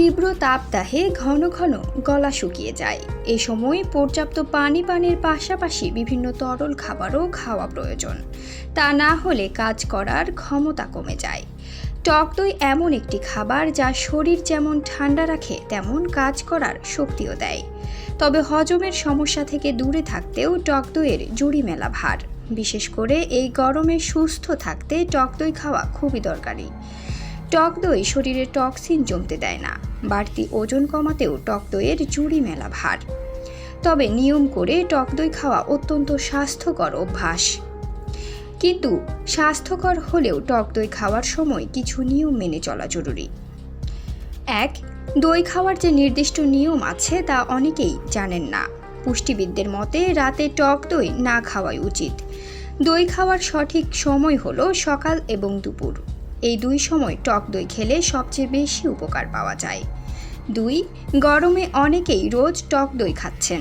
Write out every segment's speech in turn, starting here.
তীব্র তাপদাহে ঘন ঘন গলা শুকিয়ে যায়। এ সময় পর্যাপ্ত পানি পানির পাশাপাশি বিভিন্ন তরল খাবারও খাওয়া প্রয়োজন। তা না হলে কাজ করার ক্ষমতা কমে যায়। টক দই এমন একটি খাবার যা শরীর যেমন ঠান্ডা রাখে, তেমন কাজ করার শক্তিও দেয়। তবে হজমের সমস্যা থেকে দূরে থাকতেও টক দইয়ের জুড়ি মেলা ভার। বিশেষ করে এই গরমে সুস্থ থাকতে টক দই খাওয়া খুবই দরকারি। টক দই শরীরে টক্সিন জমতে দেয় না। বাড়তি ওজন কমাতেও টক দইয়ের জুড়ি মেলা ভার। তবে নিয়ম করে টক দই খাওয়া অত্যন্ত স্বাস্থ্যকর অভ্যাস। কিন্তু স্বাস্থ্যকর হলেও টক দই খাওয়ার সময় কিছু নিয়ম মেনে চলা জরুরি। এক, দই খাওয়ার যে নির্দিষ্ট নিয়ম আছে তা অনেকেই জানেন না। পুষ্টিবিদদের মতে রাতে টক দই না খাওয়াই উচিত। দই খাওয়ার সঠিক সময় হলো সকাল এবং দুপুর। এই দুই সময় টক দই খেলে সবচেয়ে বেশি উপকার পাওয়া যায়। দুই, গরমে অনেকেই রোজ টক দই খাচ্ছেন।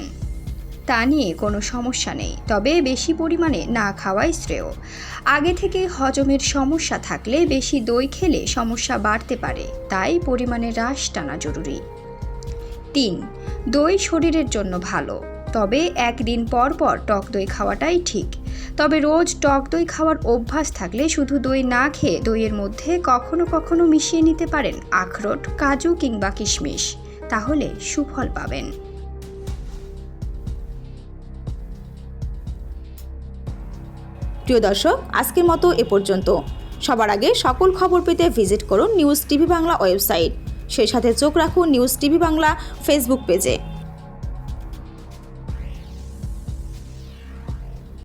তা নিয়ে কোনো সমস্যা নেই, তবে বেশি পরিমাণে না খাওয়াই শ্রেয়। আগে থেকে হজমের সমস্যা থাকলে বেশি দই খেলে সমস্যা বাড়তে পারে, তাই পরিমাণে হ্রাস টানা জরুরি। তিন, দই শরীরের জন্য ভালো। তবে একদিন পর পর টক দই খাওয়াটাই ঠিক। তবে রোজ টক দই খাওয়ার অভ্যাস থাকলে শুধু দই না খেয়ে দইয়ের মধ্যে কখনো কখনো মিশিয়ে নিতে পারেন আখরোট, কাজু কিংবা কিশমিশ। তাহলে সুফল পাবেন। প্রিয় দর্শক, আজকের মতো এ পর্যন্ত। সবার আগে সকল খবর পেতে ভিজিট করুন নিউজ টিভি বাংলা ওয়েবসাইট। সেই সাথে চোখ রাখুন নিউজ টিভি বাংলা ফেসবুক পেজে।